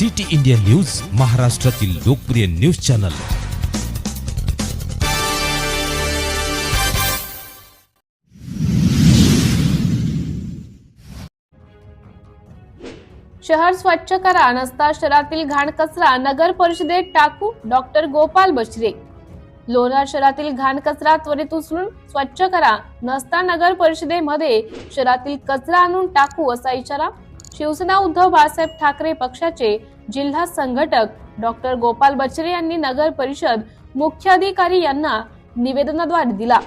City India news महाराष्ट्रातील लोकप्रिय news channel. शहर स्वच्छ करा नसता शहरातील घाण कचरा नगर परिषदेत टाकू डॉक्टर गोपाल बचरे लोणार शहरातील घाण कचरा त्वरित उचलून स्वच्छ करा नसता नगर परिषदेमध्ये शहरातील कचरा आणून टाकू असा इशारा शिवसेना उद्धव बाळासाहेब ठाकरे पक्षाचे जिल्हा संघटक डॉक्टर गोपाल बचरे यांनी नगर परिषद मुख्याधिकारी यांना निवेदनाद्वारे दिला.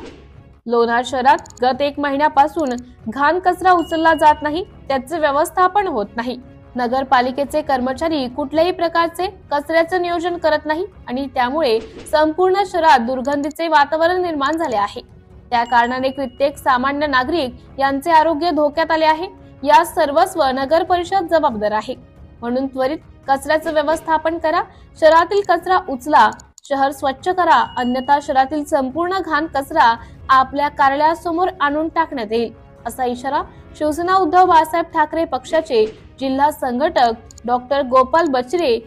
लोणार शहरात गत एक महिन्यापासून घाण कचरा उचलला जात नाही त्याचे व्यवस्थापन होत नाही. नगरपालिकेचे कर्मचारी कुठल्याही प्रकारचे कचऱ्याचं नियोजन करत नाही आणि त्यामुळे संपूर्ण शहरात दुर्गंधीचे वातावरण निर्माण झाले आहे. त्या कारणाने कित्येक सामान्य नागरिक यांचे आरोग्य धोक्यात आले आहे. या सर्वस्व नगर परिषद जबाबदार आहे. म्हणून त्वरित कचऱ्याचं व्यवस्थापन करा शहरातील कचरा उचला शहर स्वच्छ करा अन्यथा शहरातील संपूर्ण घाण कचरा आपल्या कार्यालयासमोर आणून टाकण्यात येईल असा इशारा शिवसेना उद्धव बाळासाहेब ठाकरे पक्षाचे जिल्हा संघटक डॉक्टर गोपाल बचरे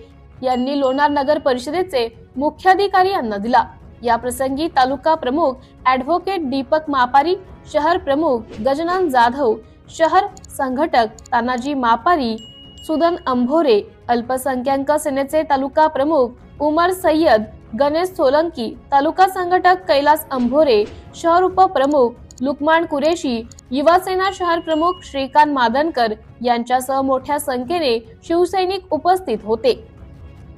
यांनी लोणार नगर परिषदेचे मुख्याधिकारी यांना दिला. या प्रसंगी तालुका प्रमुख ऍडव्होकेट दीपक मापारी शहर प्रमुख गजानन जाधव शहर संघटक तानाजी मापारी सुदन अंभोरे अल्पसंख्याक सेनेचे तालुका प्रमुख उमर सय्यद गणेश सोलंकी तालुका संघटक कैलास अंभोरे शहर उपप्रमुख लुकमान कुरेशी युवासेना शहर प्रमुख श्रीकांत मादनकर यांच्यासह मोठ्या संख्येने शिवसैनिक उपस्थित होते.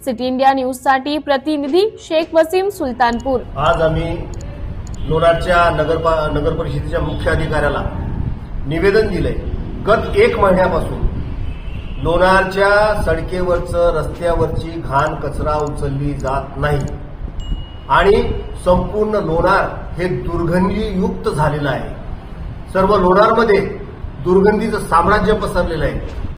सिटी इंडिया न्यूजसाठी प्रतिनिधी शेख वसीम सुलतानपूर. आज आम्ही लोणारच्या नगर नगर परिषदेच्या मुख्य अधिकाऱ्याला निवेदन दिलंय. गत एक महिन्यापासून लोणारच्या सडकेवरचं रस्त्यावरची घाण कचरा उचलली जात नाही. आणि संपूर्ण लोणार हे दुर्गंधीयुक्त झालेलं आहे. सर्व लोणारमध्ये दुर्गंधीचं साम्राज्य पसरलेलं आहे.